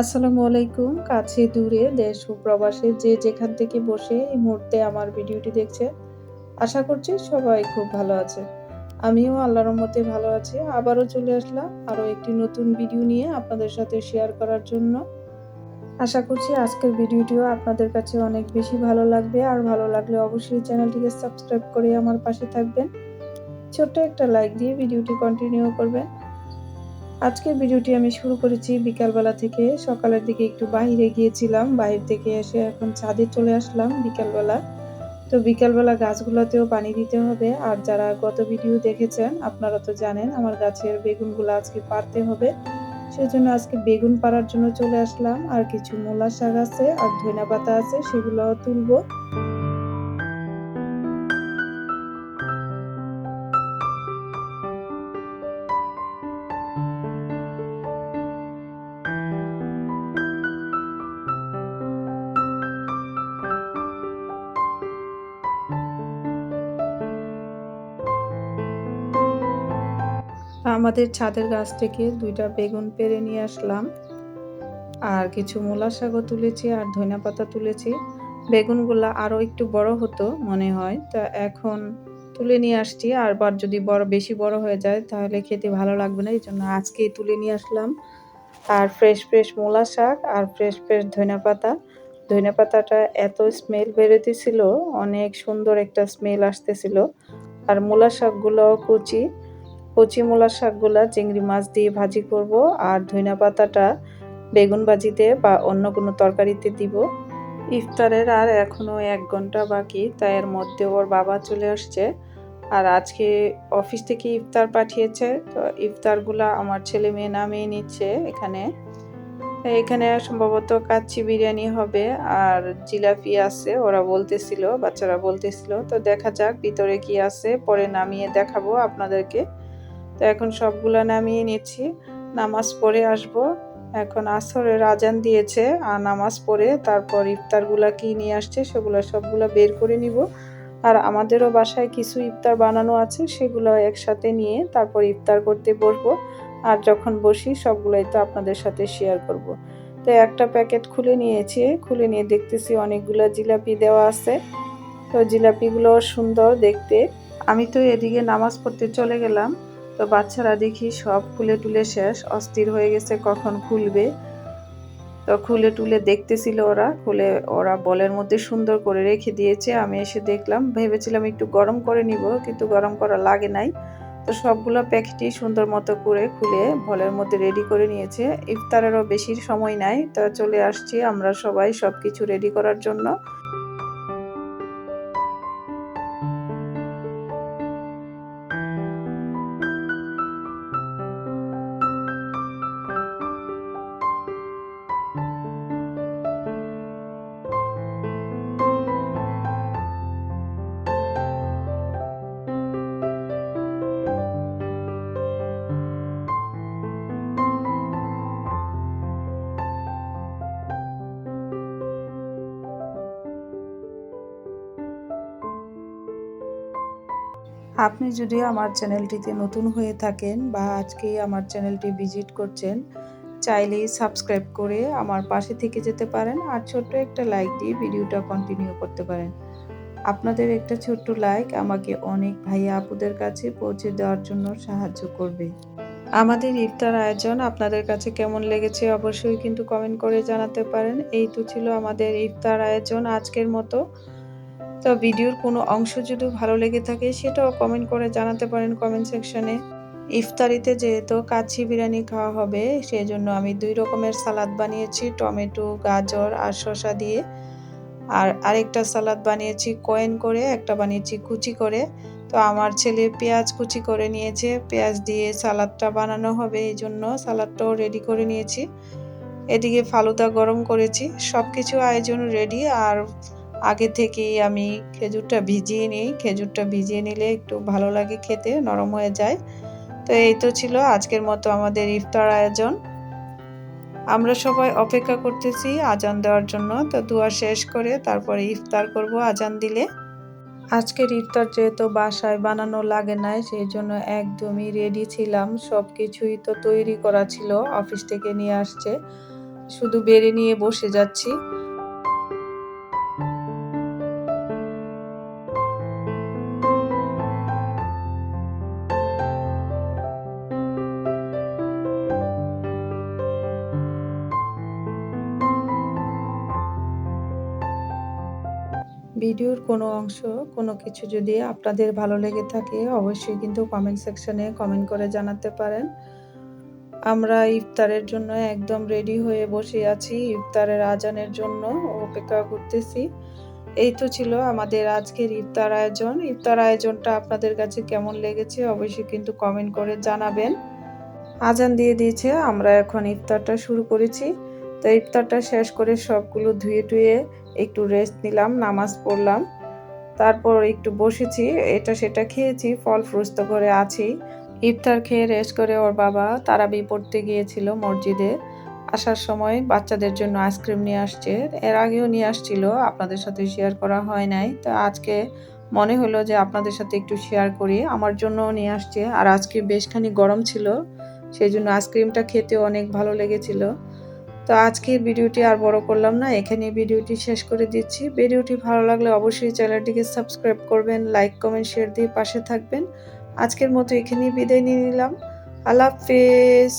আসসালামু আলাইকুম, কাছে দূরে, দেশ ও প্রবাসে যে যেখান থেকে বসে এই মুহূর্তে আমার ভিডিওটি দেখছে, আশা করছি সবাই খুব ভালো আছে। আমিও আল্লাহর রহমতে ভালো আছি। আবারও চলে আসলাম আরও একটি নতুন ভিডিও নিয়ে আপনাদের সাথে শেয়ার করার জন্য। আশা করছি আজকের ভিডিওটিও আপনাদের কাছে অনেক বেশি ভালো লাগবে। আর ভালো লাগলে অবশ্যই চ্যানেলটিকে সাবস্ক্রাইব করে আমার পাশে থাকবেন। ছোট্ট একটা লাইক দিয়ে ভিডিওটি কন্টিনিউ করবেন। আজকের ভিডিওটি আমি শুরু করেছি বিকালবেলা থেকে। সকালের দিকে একটু বাইরে গিয়েছিলাম, বাইরে থেকে এসে এখন ছাদে চলে আসলাম বিকালবেলা। তো বিকালবেলা গাছগুলোতেও পানি দিতে হবে। আর যারা গত ভিডিও দেখেছেন, আপনারা তো জানেন আমার গাছের বেগুনগুলো আজকে পারতে হবে। সেজন্য আজকে বেগুন পাড়ার জন্য চলে আসলাম। আর কিছু মূলা শাক আছে আর ধনিয়া পাতা আছে সেগুলো তুলবো। আমাদের ছাদের গাছ থেকে দুইটা বেগুন পেরে নিয়ে আসলাম। আর কিছু মূলা শাকও তুলেছি আর ধনিয়া পাতা তুলেছি। বেগুনগুলা আরও একটু বড় হতো মনে হয়, তা এখন তুলে নিয়ে আসছি। আর বার যদি বড়, বেশি বড় হয়ে যায়, তাহলে খেতে ভালো লাগবে না এই জন্য আজকেই তুলে নিয়ে আসলাম। আর ফ্রেশ ফ্রেশ মূলা শাক আর ফ্রেশ ফ্রেশ ধনিয়া পাতা ধনিয়া পাতাটা এত স্মেল বেরোতেছিল, অনেক সুন্দর একটা স্মেল আসতেছিল। আর মূলা শাকগুলোও কুচি। কচি মূলার শাকগুলা চিংড়ি মাছ দিয়ে ভাজি করব আর ধইনা পাতাটা বেগুন ভাজিতে বা অন্য কোনো তরকারিতে দিব। ইফতারের আর এখনও এক ঘণ্টা বাকি, তাই এর মধ্যে ওর বাবা চলে আসছে। আর আজকে অফিস থেকে ইফতার পাঠিয়েছে, তো ইফতারগুলা আমার ছেলে মেয়ে নামিয়ে নিচ্ছে এখানে। এখানে সম্ভবত কাচ্চি বিরিয়ানি হবে আর জিলাপি আছে, ওরা বলতেছিল, বাচ্চারা বলতেছিল। তো দেখা যাক ভিতরে কি আছে, পরে নামিয়ে দেখাবো আপনাদেরকে। তো এখন সবগুলো নামিয়ে নিচ্ছি। নামাজ পড়ে আসব। এখন আসরের আজান দিয়েছে, আর নামাজ পড়ে তারপর ইফতারগুলা কি নিয়ে আসছে সেগুলো সবগুলো বের করে নিব। আর আমাদেরও বাসায় কিছু ইফতার বানানো আছে, সেগুলো একসাথে নিয়ে তারপর ইফতার করতে বসবো। আর যখন বসি সবগুলোই তো আপনাদের সাথে শেয়ার করব। তো একটা প্যাকেট খুলে নিয়েছি, খুলে নিয়ে দেখতেছি অনেকগুলো জিলাপি দেওয়া আছে। তো জিলাপিগুলো সুন্দর দেখতে। আমি তো এদিকে নামাজ পড়তে চলে গেলাম। তো বাচ্চারা দেখি সব খুলে টুলে শেষ, অস্থির হয়ে গেছে, কখন খুলবে? তো খুলে টুলে দেখতেছিল ওরা, খুলে ওরা বলের মধ্যে সুন্দর করে রেখে দিয়েছে। আমি এসে দেখলাম, ভেবেছিলাম একটু গরম করে নিব, কিন্তু গরম করা লাগে নাই। তো সবগুলো প্যাকেটই সুন্দর মতো করে খুলে বলের মধ্যে রেডি করে নিয়েছে। ইফতারেরও বেশি সময় নাই, তো চলে আসছি আমরা সবাই সব কিছু রেডি করার জন্য। আপনি যদি আমার চ্যানেলটিতে নতুন হয়ে থাকেন বা আজকেই আমার চ্যানেলটি ভিজিট করছেন চাইলেই সাবস্ক্রাইব করে আমার পাশে থেকে যেতে পারেন আর ছোট্ট একটা লাইক দিয়ে ভিডিওটা কন্টিনিউ করতে পারেন। আপনাদের একটা ছোট্ট লাইক আমাকে অনেক ভাইয়া আপুদের কাছে পৌঁছে দেওয়ার জন্য সাহায্য করবে। আমাদের ইফতার আয়োজন আপনাদের কাছে কেমন লেগেছে অবশ্যই কিন্তু কমেন্ট করে জানাতে পারেন। এই তো ছিল আমাদের ইফতার আয়োজন আজকের মতো। তো ভিডিওর কোনো অংশ যদি ভালো লেগে থাকে সেটাও কমেন্ট করে জানাতে পারেন কমেন্ট সেকশনে ইফতারিতে যেহেতু কাচ্ছি বিরিয়ানি খাওয়া হবে সেই জন্য আমি দুই রকমের সালাদ বানিয়েছি, টমেটো, গাজর আর শসা দিয়ে। আর আরেকটা সালাদ বানিয়েছি কয়েন করে, একটা বানিয়েছি কুচি করে। তো আমার ছেলে পেঁয়াজ কুচি করে নিয়েছে, পেঁয়াজ দিয়ে সালাদটা বানানো হবে, এই জন্য সালাদটাও রেডি করে নিয়েছি। এদিকে ফালুদা গরম করেছি সব কিছু আয়োজন রেডি আর আগে থেকেই আমি খেজুরটা ভিজিয়ে নিই। খেজুরটা ভিজিয়ে নিলে একটু ভালো লাগে খেতে, নরম হয়ে যায়। তো এই তো ছিল আজকের মতো আমাদের ইফতার আয়োজন। আমরা সবাই অপেক্ষা করতেছি আজান দেওয়ার জন্য। তো দুয়া শেষ করে তারপরে ইফতার করব আজান দিলে। আজকের ইফতার যেহেতু বাসায় বানানো লাগে নাই সেই জন্য একদমই রেডি ছিলাম। সব কিছুই তো তৈরি করা ছিল, অফিস থেকে নিয়ে আসছে। শুধু বেড়ে নিয়ে বসে যাচ্ছি। ভিডিওর কোনো অংশ, কোনো কিছু যদি আপনাদের ভালো লেগে থাকে, অবশ্যই কিন্তু কমেন্ট সেকশনে কমেন্ট করে জানাতে পারেন। আমরা ইফতারের জন্য একদম রেডি হয়ে বসে আছি, ইফতারের আজানের জন্য অপেক্ষা করতেছি। এই তো ছিল আমাদের আজকের ইফতার আয়োজন। ইফতার আয়োজনটা আপনাদের কাছে কেমন লেগেছে অবশ্যই কিন্তু কমেন্ট করে জানাবেন। আজান দিয়ে দিয়েছে, আমরা এখন ইফতারটা শুরু করেছি। তো ইফতারটা শেষ করে সবগুলো ধুয়ে টুয়ে একটু রেস্ট নিলাম, নামাজ পড়লাম। তারপর একটু বসেছি, এটা সেটা খেয়েছি, ফল ফ্রুস্ত তো করে আছি ইফতার খেয়ে রেস্ট করে ওর বাবা তারাবি পড়তে গিয়েছিল মসজিদে। আসার সময় বাচ্চাদের জন্য আইসক্রিম নিয়ে আসছে। এর আগেও নিয়ে আসছিল, আপনাদের সাথে শেয়ার করা হয় নাই। তো আজকে মনে হলো যে আপনাদের সাথে একটু শেয়ার করি। আমার জন্যও নিয়ে আসছে। আর আজকে বেশখানি গরম ছিল, সেই জন্য আইসক্রিমটা খেতে অনেক ভালো লেগেছিল। তো আজকের ভিডিওটি আর বড় করলাম না এখানে ভিডিওটি শেষ করে দিচ্ছি। ভিডিওটি ভালো লাগলে অবশ্যই চ্যানেলটিকে সাবস্ক্রাইব করবেন, লাইক, কমেন্ট, শেয়ার দিয়ে পাশে থাকবেন। আজকের মতো এখানেই বিদায় নিয়ে নিলাম। আল্লাহ হাফেজ।